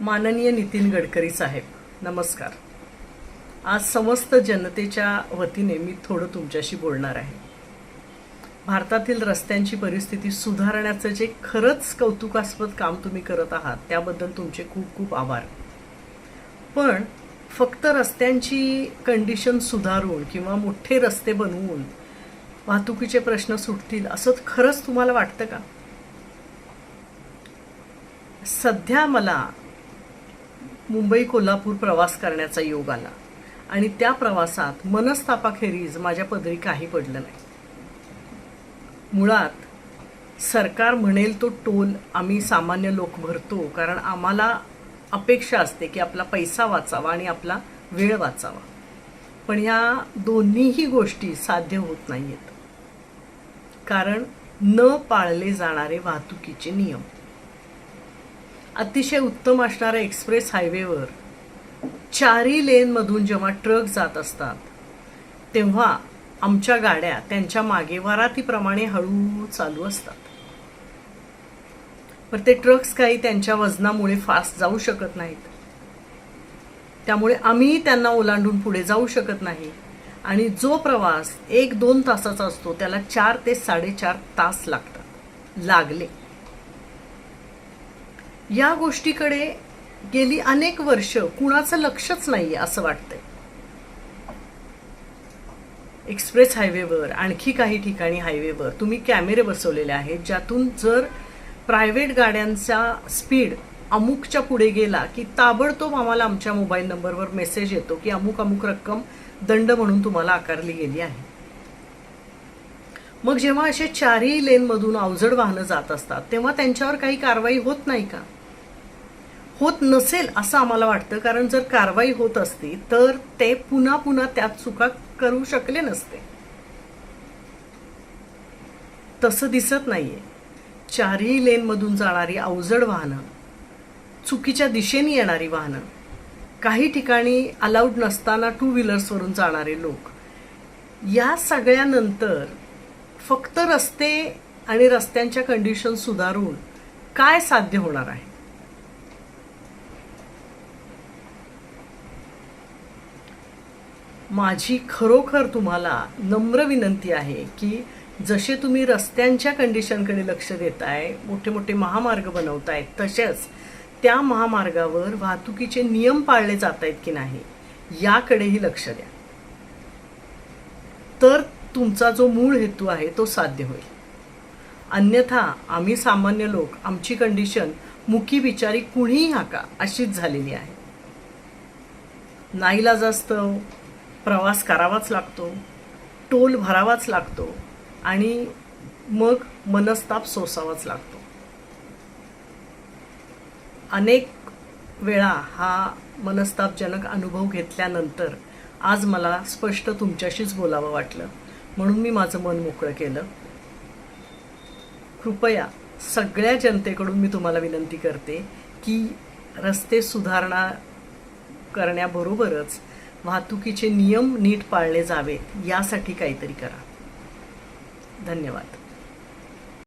माननीय नितीन गडकरी साहेब नमस्कार. आज समस्त जनतेच्या वतीने मी थोडं तुमच्याशी बोलणार आहे. भारतातील रस्त्यांची परिस्थिती सुधारण्याचं जे खरंच कौतुकास्पद काम तुम्ही करत आहात त्याबद्दल तुमचे खूप खूप आभार. पण फक्त रस्त्यांची कंडिशन सुधारून किंवा मोठे रस्ते बनवून वाहतुकीचे प्रश्न सुटतील असं खरंच तुम्हाला वाटतं का? सध्या मला मुंबई कोल्हापूर प्रवास करण्याचा योग आला. आणि त्या प्रवासात मनस्तापाखेरीज माझ्या पदरी काही पडलं नाही. मुळात सरकार म्हणेल तो टोल आम्ही सामान्य लोक भरतो कारण आम्हाला अपेक्षा असते की आपला पैसा वाचावा आणि आपला वेळ वाचावा. पण ह्या दोन्हीही गोष्टी साध्य होत नाही आहेत कारण न पाळले जाणारे वाहतुकीचे नियम. अतिशय उत्तम असणाऱ्या एक्सप्रेस हायवेवर. चारी लेनमधून जेव्हा ट्रक जात असतात तेव्हा आमच्या गाड्या त्यांच्या मागे वारातीप्रमाणे हळू चालू असतात. पण ते ट्रक्स काही त्यांच्या वजनामुळे फास्ट जाऊ शकत नाहीत. त्यामुळे आम्ही त्यांना ओलांडून पुढे जाऊ शकत नाही. आणि जो प्रवास एक दोन तासाचा असतो त्याला चार ते साडेचार तास लागतात. लागले. या गोष्टीकडे गेली अनेक वर्ष कुणाचं लक्षच नाहीये असं वाटतंय. एक्सप्रेस हायवेवर आणखी काही ठिकाणी हायवेवर तुम्ही कॅमेरे बसवलेले आहेत ज्यातून जर प्रायव्हेट गाड्यांचा स्पीड अमुकच्या पुढे गेला की ताबडतोब आम्हाला आमच्या मोबाईल नंबरवर मेसेज येतो की अमुक अमुक रक्कम दंड म्हणून तुम्हाला आकारली गेली आहे. मग जेव्हा असे चारही लेनमधून अवजड वाहनं जात असतात तेव्हा त्यांच्यावर काही कारवाई होत नाही का? होत नसेल असं आम्हाला वाटतं. कारण जर कारवाई होत असती तर ते पुन्हा पुन्हा त्यात चुका करू शकले नसते. तसं दिसत नाहीये. चारही लेनमधून जाणारी अवजड वाहनं चुकीच्या दिशेने येणारी वाहनं काही ठिकाणी अलाउड नसताना टू व्हीलर्सवरून जाणारे लोक या सगळ्यानंतर फक्त रस्ते आणि रस्त्यांच्या कंडिशन सुधारून काय साध्य होणार आहे? माझी खरोखर तुम्हाला नम्र विनंती आहे की जसे तुम्ही रस्त्यांच्या कंडिशनकडे लक्ष देताय मोठे मोठे महामार्ग बनवतायत तसेच त्या महामार्गावर वाहतुकीचे नियम पाळले जात आहेत की नाही याकडेही लक्ष द्या. तर तुमचा जो मूळ हेतू आहे तो साध्य होईल. अन्यथा आम्ही सामान्य लोक आमची कंडिशन मुकी बिचारी कुणीही हाका अशीच झालेली आहे. नाईलाजास्तव प्रवास करावाच लागतो टोल भरावाच लागतो आणि मग मनस्ताप सोसावाच लागतो. अनेक वेळा हा मनस्तापजनक अनुभव घेतल्यानंतर आज मला स्पष्ट तुमच्याशीच बोलावं वाटलं. म्हणून मी माझं मन मोकळं केलं. कृपया सगळ्या जनतेकडून मी तुम्हाला विनंती करते की रस्ते सुधारणा करण्याबरोबरच वाहतुकीचे नियम नीट पाळले जावेत यासाठी काहीतरी करा. धन्यवाद.